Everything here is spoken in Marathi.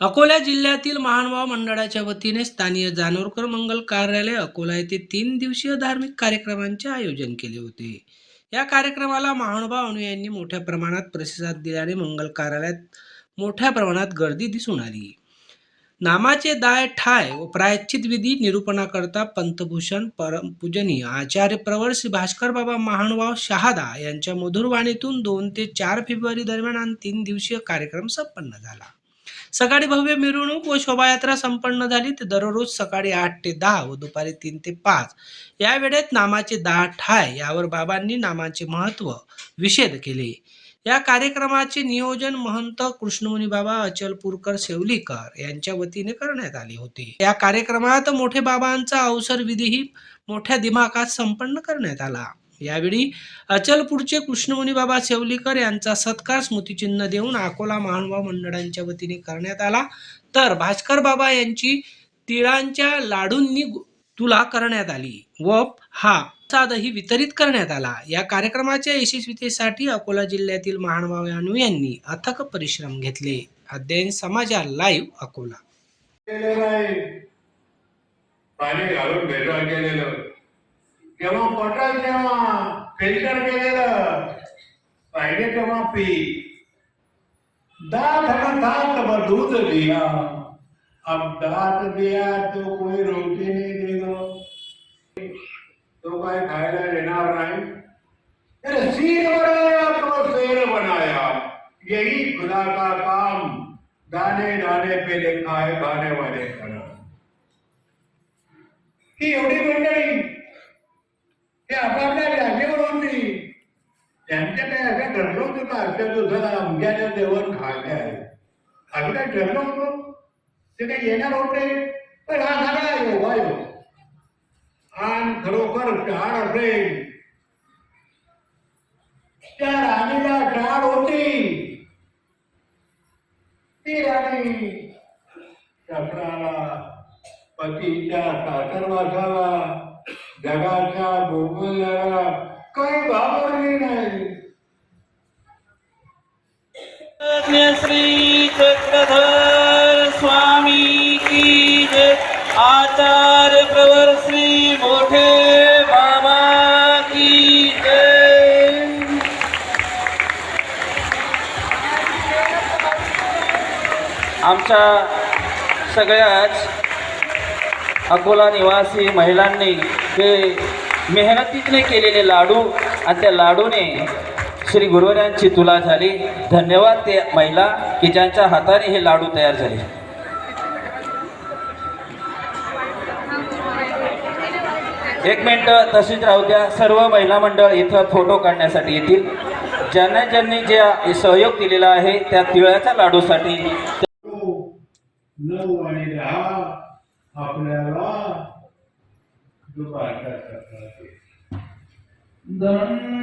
अकोला जिल्ह्यातील महानुभाव मंडळाच्या वतीने स्थानीय जानोरकर मंगल कार्यालय अकोला येथे तीन दिवसीय धार्मिक कार्यक्रमांचे आयोजन केले होते. या कार्यक्रमाला महानुभाव अनुयायांनी मोठ्या प्रमाणात प्रतिसाद दिल्याने मंगल कार्यालयात मोठ्या प्रमाणात गर्दी दिसून आली. नामाचे दाय ठाय व प्रायश्चित विधी निरूपणाकरता पंतभूषण परमपूजनीय आचार्य प्रवर श्री भास्कर बाबा महानुभाव शहादा यांच्या मधुरवाणीतून दोन ते चार फेब्रुवारी दरम्यान तीन दिवसीय कार्यक्रम संपन्न झाला. सकाळी भव्य मिरवणूक व शोभायात्रा संपन्न झाली. तर दररोज सकाळी आठ ते दहा व दुपारी तीन ते पाच. या वेळेत नामाचे दहा ठाय यावर बाबांनी नामाचे महत्त्व विषेद केले. या कार्यक्रमाचे नियोजन महंत कृष्णमुनी बाबा अचलपूरकर सेवलीकर यांच्या वतीने करण्यात आले होते. या कार्यक्रमात मोठे बाबांचा अवसर विधीही मोठ्या दिमाखात संपन्न करण्यात आला. यावेळी अचलपूरचे कृष्णमुनी बाबा सेवलीकर यांचा सत्कार स्मृतिचिन्ह देऊन अकोला महानुभाव मंडळांच्या वतीने करण्यात आला. तर भास्कर बाबा यांची तिळांच्या लाडूंनी तुला करण्यात आली. व हा प्रसादही वितरित करण्यात आला. या कार्यक्रमाच्या यशस्वीतेसाठी अकोला जिल्ह्यातील महानुभाव यांनी अथक परिश्रम घेतले. अध्ययन समाजा लाईव्ह अकोला. पाणी घालून भेटवा केलेलं. तेव्हा फ़िल्टर केलेलं पाहिजे तेव्हा पी दात है दात व दूध दिया अब दात दिया तो कोई रोटी नहीं देगा तो काय खायला देणार नाही अरे सिर बनाया तो शेर बनाया यही खुदा का काम दाने दाने पे लिखा है गाने वाले करा ही एवढी मंडळी हे आपापल्या जागेवर होती त्यांच्या काही असं ठरलं होतं का आजच्या दिवसाला अमक्याच्या जेवण खायचे आहे असं काही ठरलं होतं ते काही येणार होते पण हा सगळा योगायोग आणि खरोखर टाळ असेल त्या राणीला टाळ होती ती राणी चक्राला पतीच्या सासरवासाला जगाच्या बोलण्याला काही घाबरले नाही. श्री चक्रधर स्वामी की जय आचार्य प्रवर श्री मोठे बाबा की जय आमच्या सगळ्याच अकोला निवासी महिलांनी हे मेहनतीने केलेले लाडू आणि त्या लाडूने श्री गुरुवऱ्यांची तुला झाली. धन्यवाद ते महिला की ज्यांच्या हाताने हे लाडू तयार झाले. एक मिनटं तशीच राहू द्या. सर्व महिला मंडळ इथं फोटो काढण्यासाठी येतील. ज्यांना ज्यांनी जे सहयोग दिलेला आहे त्या तिळाच्या लाडूसाठी. नऊ आणि दहा. आपल्याला दुपारच्या सत्रात दंड